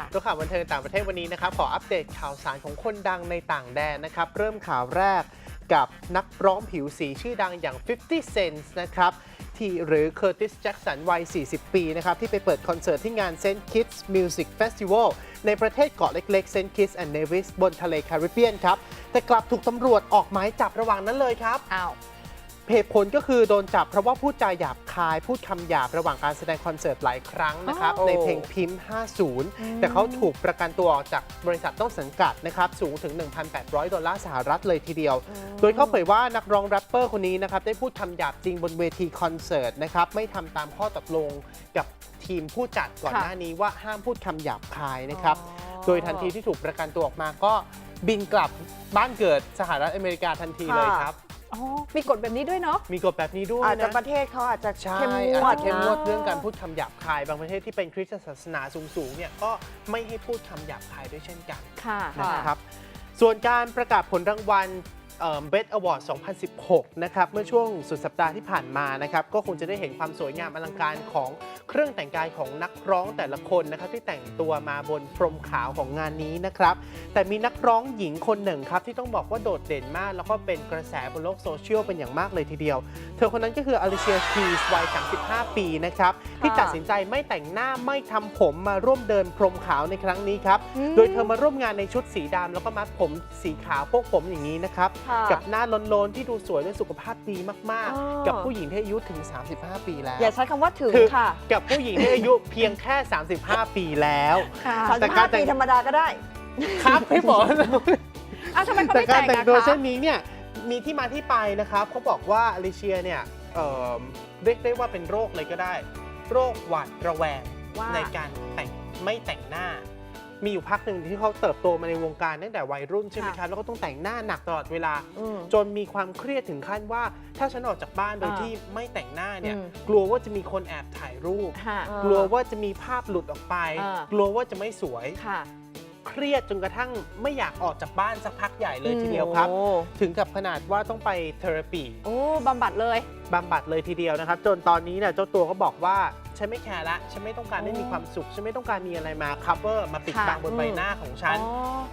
ค่ะตัวข่าวบันเทิงต่างประเทศวันนี้นะครับ ขออัปเดตข่าวสารของคนดังในต่างแดนนะครับ เริ่มข่าวแรกกับนักร้องผิวสีชื่อดังอย่าง 50 Cent นะครับที่หรือ Curtis Jackson วัย 40 ปีนะครับ ที่ไปเปิดคอนเสิร์ตที่งาน St. Kitts Music Festival ในประเทศเกาะเล็กๆ St. Kitts and Nevis บนทะเลแคริบเบียนครับ แต่กลับถูกตำรวจออกหมายจับระหว่างนั้นเลยครับอ้าว เหตุผลก็คือโดนจับเพราะว่าพูดจาหยาบคาย พูดคำหยาบระหว่างการแสดงคอนเสิร์ตหลายครั้งนะครับอ๋อในเพลงพิมพ์ 50 แต่เขาถูกประกันตัวออกจากบริษัทต้นสังกัดนะครับ สูงถึง 1,800 ดอลลาร์สหรัฐเลยทีเดียว โดยเขาเผยว่านักร้องแรปเปอร์คนนี้นะครับ ได้พูดคำหยาบจริงบนเวทีคอนเสิร์ตนะครับ ไม่ทำตามข้อตกลงกับทีมผู้จัดก่อนค่ะหน้านี้ว่าห้ามพูดคำหยาบคายนะครับอ๋อโดยทันทีที่ถูกประกันตัวออกมาก็บินกลับบ้านเกิดสหรัฐอเมริกาทันทีเลยครับ อ๋อมีกฎแบบนี้ด้วยเนาะ มีกฎแบบนี้ด้วยอาจจะนะ ประเทศเขาอาจจะใช่เข้มงอาจวดจะเข้มงวดนะเรื่องการพูดคำหยาบคาย บางประเทศที่เป็นคริสตศาสนาสูงๆเนี่ยก็ไม่ให้พูดคำหยาบคายด้วยเช่นกันค่ะ นะครับ ส่วนการประกาศผลรางวัล เบสอวอร์ด 2016 นะครับ เมื่อช่วงสุดสัปดาห์ที่ผ่านมานะครับ ก็คงจะได้เห็นความสวยงามอลังการของเครื่องแต่งกายของนักร้องแต่ละคนนะครับ ที่แต่งตัวมาบนพรมขาวของงานนี้นะครับ แต่มีนักร้องหญิงคนหนึ่งครับ ที่ต้องบอกว่าโดดเด่นมาก แล้วก็เป็นกระแสบนโลกโซเชียลเป็นอย่างมากเลยทีเดียว เธอคนนั้นก็คืออลิเชียคีสวัย 35 ปีนะครับ ที่ตัดสินใจไม่แต่งหน้าไม่ทำผมมาร่วมเดินพรมขาวในครั้งนี้ครับอืมโดยเธอมาร่วมงานในชุดสีดำแล้วก็มัดผมสีขาวพวกผมอย่างนี้นะครับค่ะกับหน้าโลนๆที่ดูสวยและสุขภาพดีมากอ๋อๆกับผู้หญิงที่อายุถึง 35 ปีแล้วอย่าใช้คำว่าถึงคือค่ะ กับผู้หญิงที่อายุเพียงแค่ 35 ปีแล้วค่ะสามแต่สิบกาห้ารแต่งปีธรรมดาก็ได้ ครับพี่บอกอ้าวทำไมเขาแต่ไม่กาแต่รงแต่งอะตัวคะเช่นนี้เนี่ยมีที่มาที่ไปนะครับเขาบอกว่าอลิเชียเนี่ยเอ่อเรียกได้ว่าเป็นโรคเลยก็ได้ โรคหวาดระแวงว่าในการแต่งไม่แต่งหน้า มีอยู่พักหนึ่งที่เขาเติบโตมาในวงการตั้งแต่วัยรุ่นใช่ไหมครับแล้วก็ต้องแต่งหน้าหนักตลอดเวลา อืม จนมีความเครียดถึงขั้นว่า ถ้าฉันออกจากบ้านโดยอ่าที่ไม่แต่งหน้าเนี่ย อืม กลัวว่าจะมีคนแอบถ่ายรูป ค่ะอ่ากลัวว่าจะมีภาพหลุดออกไป อ่า กลัวว่าจะไม่สวย ค่ะเครียดจนกระทั่งไม่อยากออกจากบ้านสักพักใหญ่เลยทีเดียวครับ โอ้ถึงกับขนาดว่าต้องไปเทอราปี โอ้บำบัดเลย บำบัดเลยทีเดียวนะครับ จนตอนนี้เนี่ยเจ้าตัวก็บอกว่า ฉันไม่แคร์ละฉันไม่ต้องการให้มีความสุข ฉันไม่ต้องการมีอะไรมา cover มาปิดค่ะบังบนใบอืมหน้าของฉัน อ๋อ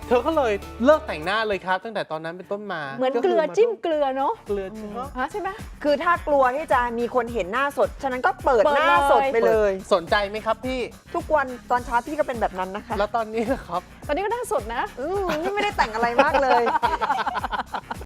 เธอก็เลยเลิกแต่งหน้าเลยครับ ตั้งแต่ตอนนั้นเป็นต้นมาเหมือนคืเกลือจิ้มาเกลือเนาะเกลือจิ้มเนอะฮะใช่ไหม คือถ้ากลัวที่จะมีคนเห็นหน้าสด ฉะนั้นก็เปิดเปิดหน้าสดเลยไปเลย สนใจไหมครับพี่ ทุกวันตอนเช้าพี่ก็เป็นแบบนั้นนะคะแล้วตอนนี้นะครับ ตอนนี้ก็น่าสดนะ อืมนี่ไม่ได้แต่งอะไรมากเลย